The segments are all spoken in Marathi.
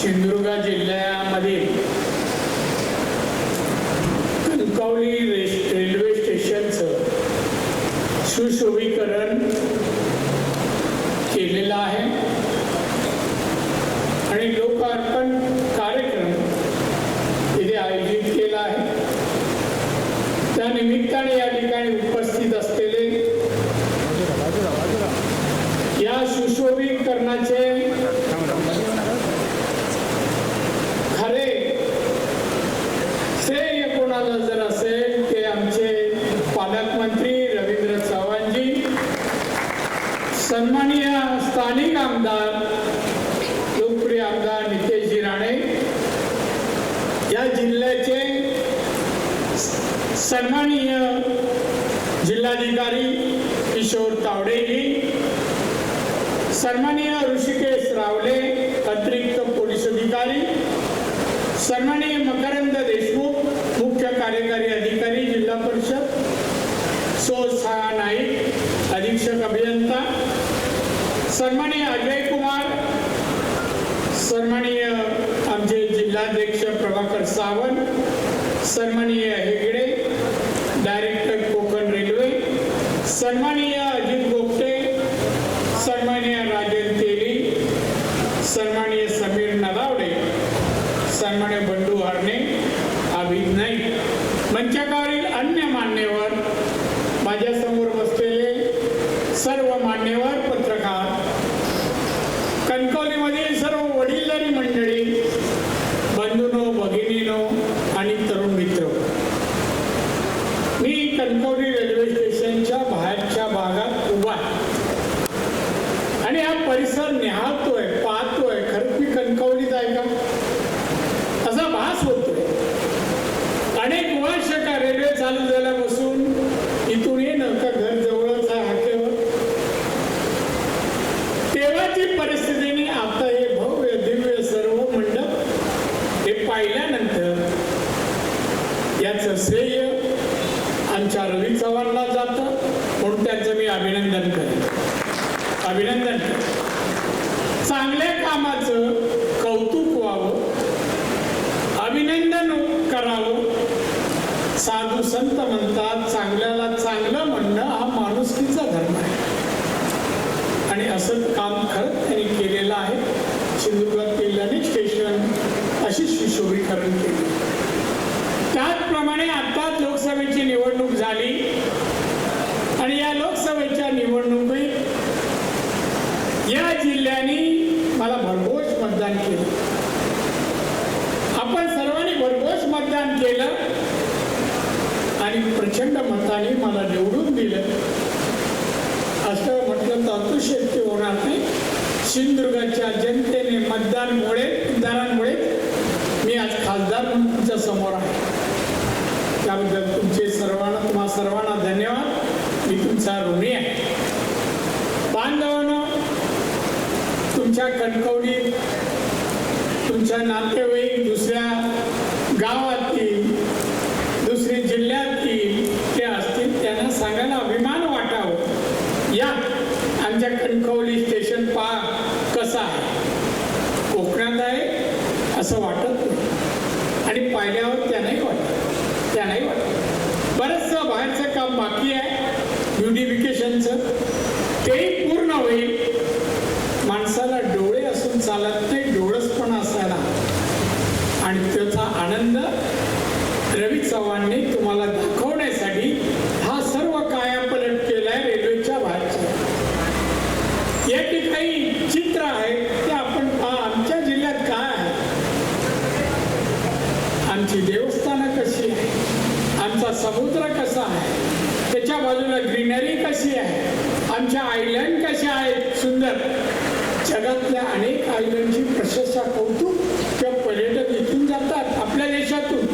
सिंधुदुर्ग जिल्ह्यामधील कणकवली रे- रेल्वे स्टेशनचं सुशोभीकरण केलेलं आहे. आणि लोकार्पण कार्यक्रम इथे आयोजित केला आहे. त्या निमित्ताने या ठिकाणी उपस्थित असलेले या सुशोभीकरणाचे खरे श्रेय कोणाला जर असेल ते आमचे पालकमंत्री रवींद्र चव्हाणजी सन्माननीय स्थानिक आमदार लोकप्रिय आमदार नितेशजी राणे या जिल्ह्याचे सन्माननीय जिल्हाधिकारी किशोर तावडेजी सन्माननीय ऋषिकेश रावले अतिरिक्त पोलीस अधिकारी सन्माननीय सो छाया नाईक अधीक्षक अभियंता सन्माननीय अजय कुमार सन्माननीय आमचे जिल्हाध्यक्ष प्रभाकर सावंत सन्माननीय हेगडे कणकवली रेल्वे स्टेशनच्या बाहेरच्या भागात उभा आहे. आणि हा परिसर निहाळतोय. पाच कामाचं आणि प्रचंड मताने मला निवडून दिलं. असं म्हटलं तर अतिशयोक्ती होणार नाही. सिंधुदुर्गाच्या जनतेने मतदानमुळे मतदारांमुळे मी आज खासदार म्हणून तुमच्यासमोर आहे. त्याबद्दल तुमचे सर्वांना तुम्हा सर्वांना धन्यवाद. मी तुमचा ऋणी आहे. बांधवांना तुमच्या कणकवली तुमच्या नातेवाईक दुसऱ्या गावात दुसरी जिल्ह्यातील ते असतील त्यांना सांगायला अभिमान वाटावं या आमच्या कणकवली स्टेशन पहा कसं आहे कोकणात आहे असं वाटत नाही. आणि पाहिल्यावर त्यालाही वाटत. त्यालाही वाटत. बरंचसं बाहेरचं काम बाकी आहे. ब्युटिफिकेशनचं तेही पूर्ण होईल माणसाला डोळे असून चालत नाही डोळस पण असायला आणि त्याचा आनंद रवी चव्हाणने तुम्हाला दाखवण्यासाठी हा सर्व कायापलट केलाय रेल्वेच्या बाहेरच्या या ठिकाणी चित्र आहे ते आपण पहा आमच्या जिल्ह्यात काय आहे आमची देवस्थानं कशी आहे आमचा समुद्र कसा आहे? त्याच्या बाजूला ग्रीनरी कशी आहे? आमच्या आयलंड कशा आहेत? सुंदर. जगातल्या अनेक आयलंडची प्रशंसा कौतुक किंवा पर्यटक इथून जातात आपल्या देशातून.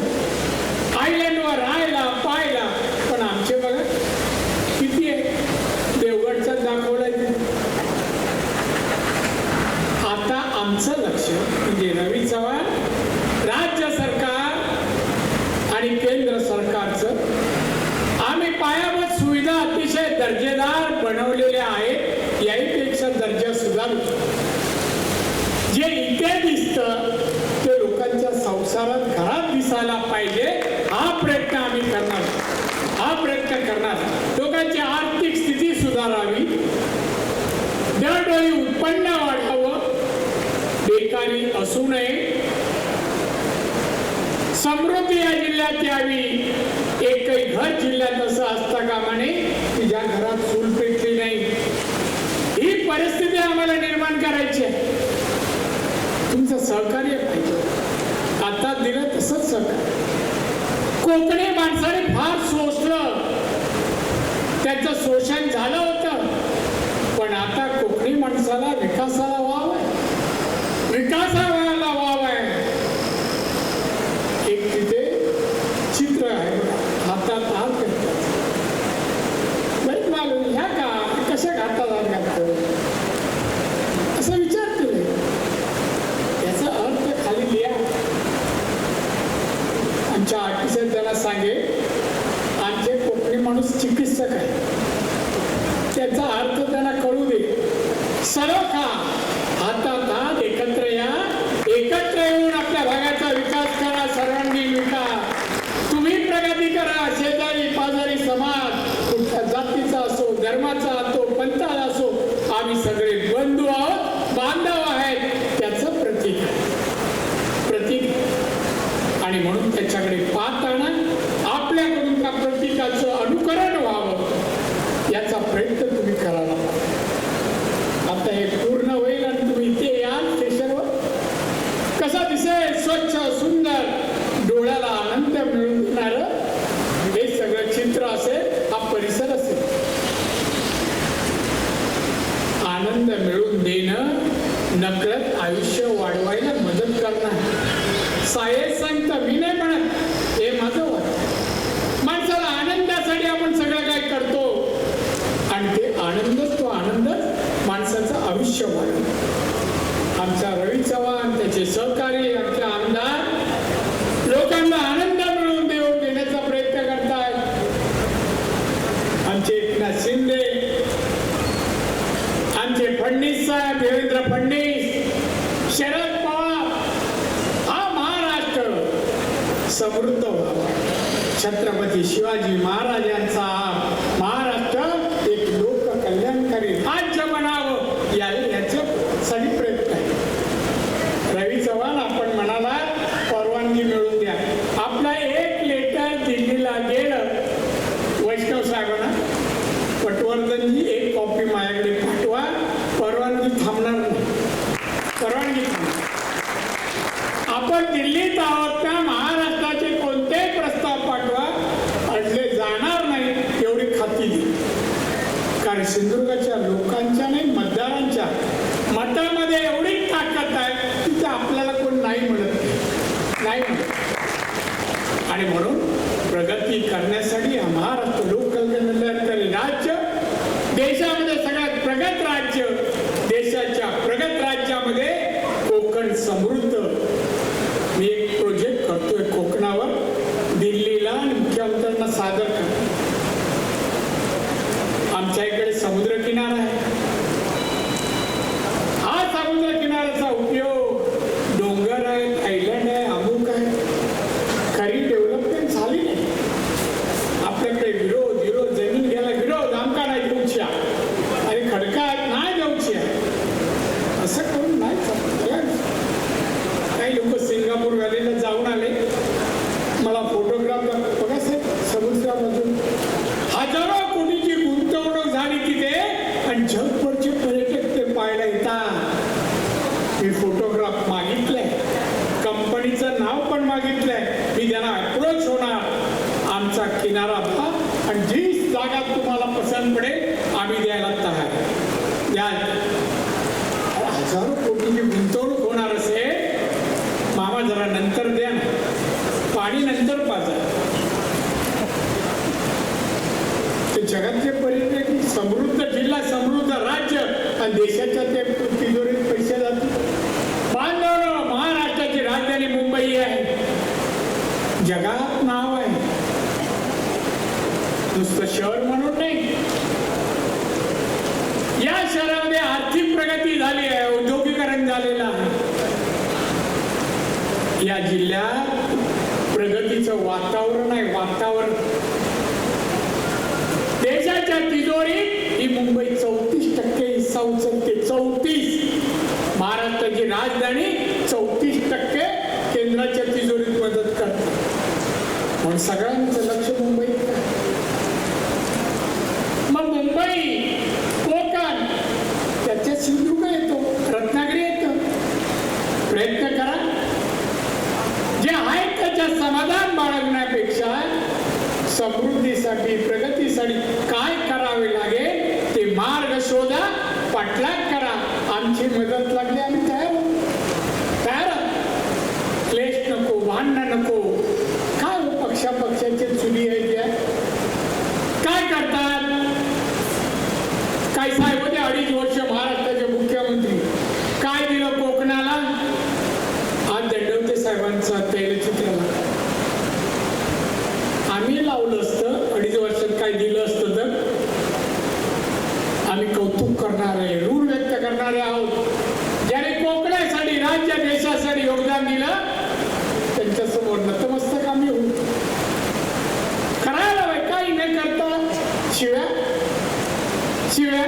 आयलंड राहायला पाहायला पण आमचे बघा किती आहे देवगडचा दाखवलाय ते. आता आमचं लक्ष म्हणजे रवी चव्हाण राज्य सरकार आणि केंद्र सरकारचं आम्ही पायाभूत सुविधा अतिशय दर्जेदार बनवलेले आहेत याहीपेक्षा दर्जा सुधारू. जे इथे दिसतं संसारात घरात दिसायला पाहिजे हा प्रयत्न आम्ही करणार. हा प्रयत्न करणार. लोकांची आर्थिक स्थिती सुधारावी. दरडोळी उत्पन्न वाढावं. बेकारी असू नये. समृद्धी या जिल्ह्यात यावी. एकही घर जिल्ह्यात असं असता कामा नये की ज्या घरात चूल पेटली नाही ही परिस्थिती आम्हाला निर्माण करायची. आहे तुमचं सहकार्य पाहिजे. आता दिलं तसंच सहकार्य. कोकणी माणसाने फार सोसलं. त्याचं शोषण झालं होतं. पण आता कोकणी माणसाला विकासाला वाव आहे. विकासाला वाव आहे एक तिथे चित्र आहे बघा. हातात हात घातला माहीत मालूम ह्या का कशा घातात हात घालतो असं विचार केले याचा अर्थ खाली लिहा आमच्या आर्टिस्ट त्यांना सांगे आमचे कोकणी माणूस चिकित्सक आहे त्याचा अर्थ त्यांना कळू दे सर्व खा हातात हात एकत्र या एकत्र येऊन आपल्या भागाचा विकास करा सर्वांगीण विकास तुम्ही प्रगती करा शेजारी पाजारी समाज कुठल्या जातीचा असो धर्माचा असो पंथाचा असो आम्ही सगळे बंधू आहोत बांधव आहेत त्याचं प्रतीक आहे प्रतीक आहे. आणि म्हणून त्याच्याकडे पाहताना आपल्याकडून त्या प्रतीकाचं अनुकरण व्हावं याचा प्रयत्न तुम्ही करायला पाहिजे. आता हे पूर्ण होईल आणि तुम्ही इथे याल स्टेशनवर कसा दिसेल स्वच्छ सुंदर डोळ्याला आनंद मिळून देणारं हे सगळं चित्र असेल हा परिसर असेल आनंद मिळून देणं नकळत आयुष्य वाढवायला मदत करणार साये सांगता मी नाही म्हणत. हे माझं वाट माणसाला आनंदासाठी आपण सगळं काय करतो? आणि ते आनंदच तो आनंदच माणसाचं आयुष्य वाढ आमचा रवी चव्हाण त्याचे सहकारी आमचे आमदार लोकांना आनंद मिळवून देऊ देण्याचा प्रयत्न करतायत आमचे एकनाथ शिंदे आमचे फडणीस साहेब देवेंद्र फडणीस शरद समृद्ध होता. छत्रपती शिवाजी महाराजांचा हा महाराष्ट्र एक लोक कल्याणकारी राज्य बनावं या याच्यासाठी प्रयत्न आहे रवी चव्हाण आपण म्हणाला परवानगी मिळवून द्या आपला एक लेटर दिल्लीला गेलं वैष्णव साहेबांना पटवर्धनजी एक कॉपी माझ्याकडे पाठवा परवानगी थांबणार नाही परवानगी थांबणार आपण दिल्लीत आहोत का महाराष्ट्राचे कोणतेही प्रस्ताव पाठवा अडले जाणार नाही एवढी खात्री दिली कारण त्या लोकांच्या नाही मतदारांच्या मतामध्ये एवढी ताकद आहे की ते आपल्याला कोण नाही म्हणत नाही. म्हणत आणि म्हणून प्रगती करण्यास हा महाराष्ट्र लोककल्याणकारी राज्य देशामध्ये सगळ्यात प्रगत राज्य देशाच्या प्रगत राज्यामध्ये कोकण समृद्ध मी एक प्रोजेक्ट करतोय कोकणावर दिल्लीला आणि मुख्यमंत्र्यांना सादर करतो आमच्या इकडे समुद्र किनारा आहे हा समुद्र किनाऱ्याचा उपयोग डोंगर आहे आयलंड आहे अमुक आहे खरी डेव्हलपमेंट झाली नाही आपल्याकडे विरोध विरोध जमीन घ्यायला विरोध आमका नाही देऊच्या आणि खडका नाही देऊच्या असं करून नाही चालत. त्याला काही लोक सिंगापूर व्हॅलीला जाऊन आले मला फोटोग्राफ दाखव बघा साहेब समुद्रामधून हजारो कोटीची गुंतवणूक झाली तिथे आणि जगभरचे पर्यटक ते पाहायला येतात मी फोटोग्राफ मागितलाय कंपनीचं नाव पण मागितलंय मी त्यांना अप्रोच होणार आमचा किनारा पहा आणि जी जागा तुम्हाला पसंत पडेल आम्ही द्यायला तयार द्या हजारो कोटीची गुंतवणूक होणार असेल मामा जरा नंतर द्या पाणी नंतर पाजा. ते जगातले पर्यटक समृद्ध जिल्हा समृद्ध राज्य आणि देशाच्या ते तिजोरीत पैसे जातात बांधव महाराष्ट्राची राजधानी मुंबई आहे. जगात शहर म्हणून नाही. या शहरामध्ये आर्थिक प्रगती झाली आहे औद्योगिकरण झालेलं आहे. या जिल्ह्यात प्रगतीचं वातावरण आहे वातावरण. देशाच्या तिजोरीत ही मुंबई चौतीस टक्के हिस्सा उचलते चौतीस. महाराष्ट्राची राजधानी चौतीस टक्के केंद्राच्या तिजोरीत मदत करते. म्हणून सगळ्यांचं समृद्धीसाठी प्रगतीसाठी करणारे आहोत. ज्याने कोकणासाठी राज्य देशासाठी योगदान दिलं त्यांच्यासमोर नतमस्तक आम्ही होऊ. करायला काही न करता शिव्या शिव्या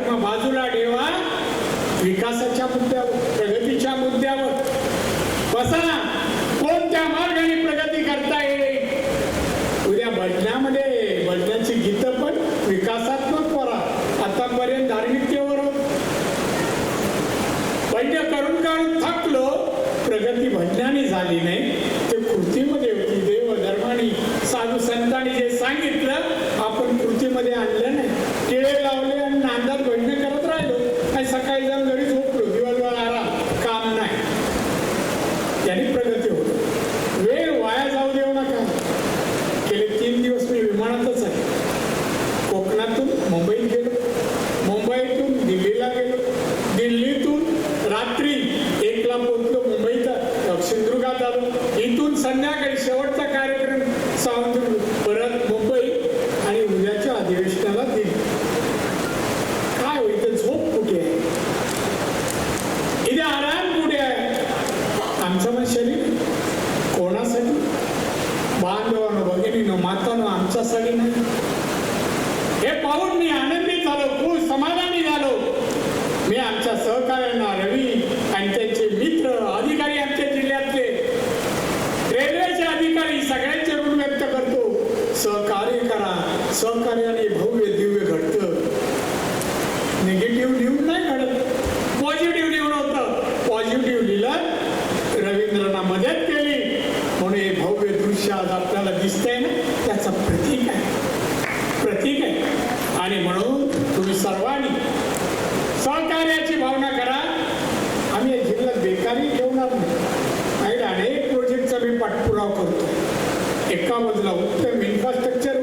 प्रयत्न बाजूला ठेवा विकासाच्या मुद्द्यावर प्रगतीच्या मुद्द्यावर. बसा कोणत्या मार्गाने प्रगती करता येईल? querem prometer पाहून मी आनंदी झालो खूप समाधानी झालो. मी आमच्या सहकार्यांना रवी आणि अनेक प्रोजेक्टचा मी पाठपुरावा करतो एका बाजूला उत्तम इन्फ्रास्ट्रक्चर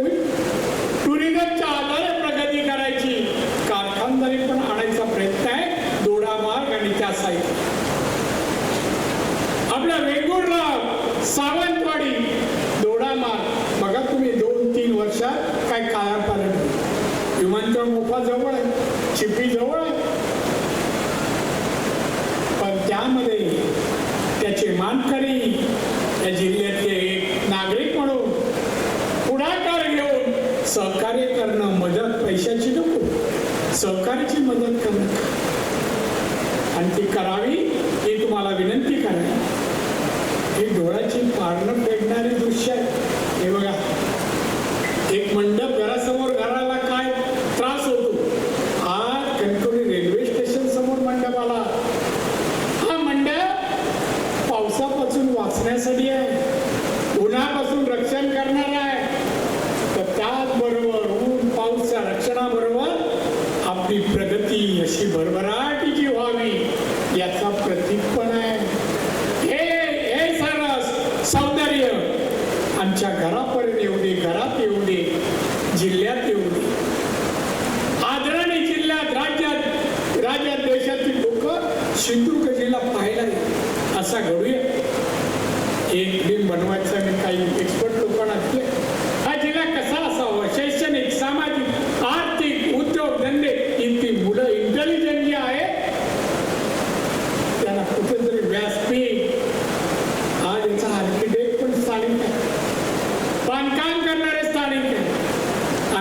सहकार्य करणं मदत पैशाची नको. सहकार्याची मदत करणं. आणि ती करावी ही तुम्हाला विनंती करणे हे डोळ्याची पारण फेडणारी दृश्य आहे. हे बघा. पण आहे हे हे सारस सौंदर्य आमच्या घरापर्यंत येऊ दे घरात येऊ दे जिल्ह्यात येऊ दे. आदरणीय जिल्ह्यात राज्यात राज्यात देशातील लोक सिंधुदुर्ग जिल्हा पाहिला असा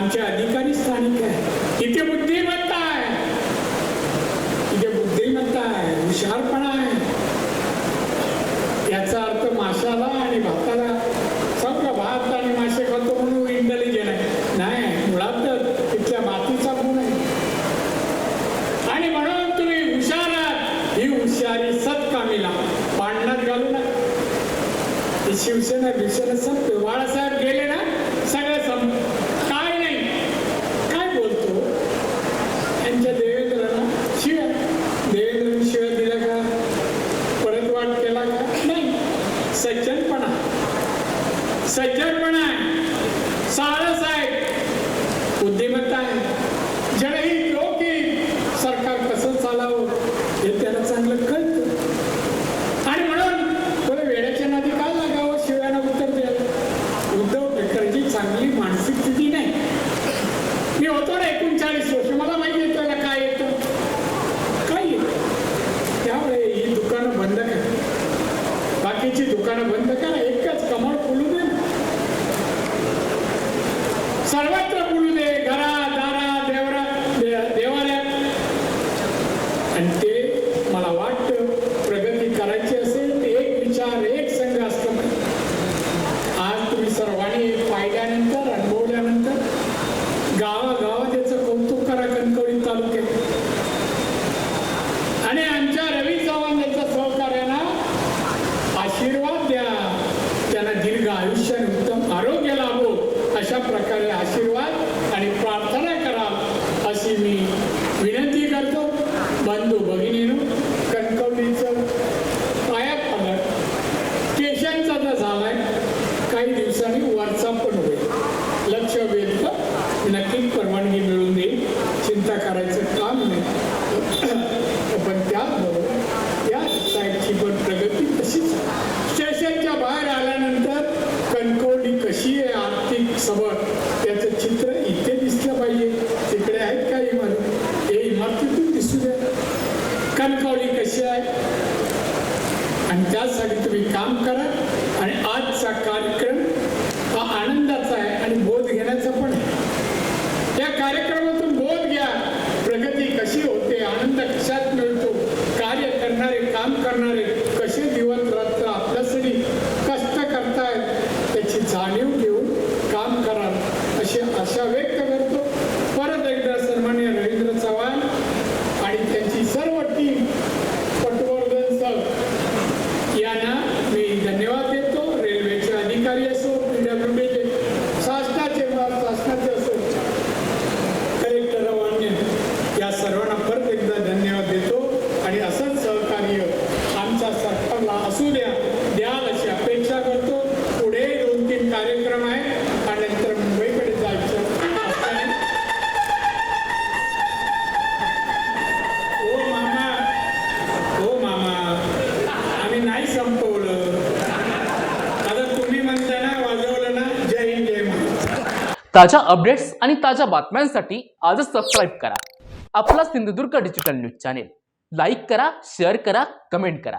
आमच्या अधिकारी स्थानिक सर्वत्र असू द्या द्याल अशी अपेक्षा करतो. पुढे दोन तीन कार्यक्रम आहे. आणि नंतर मुंबईकडे जायचं. हो मामा. हो मामा. आम्ही नाही संपवलं. ताज्या अपडेट्स आणि ताज्या बातम्यांसाठी आजच सबस्क्राईब करा. आपला Sindhudurg digital news channel like करा शेअर करा कमेंट करा.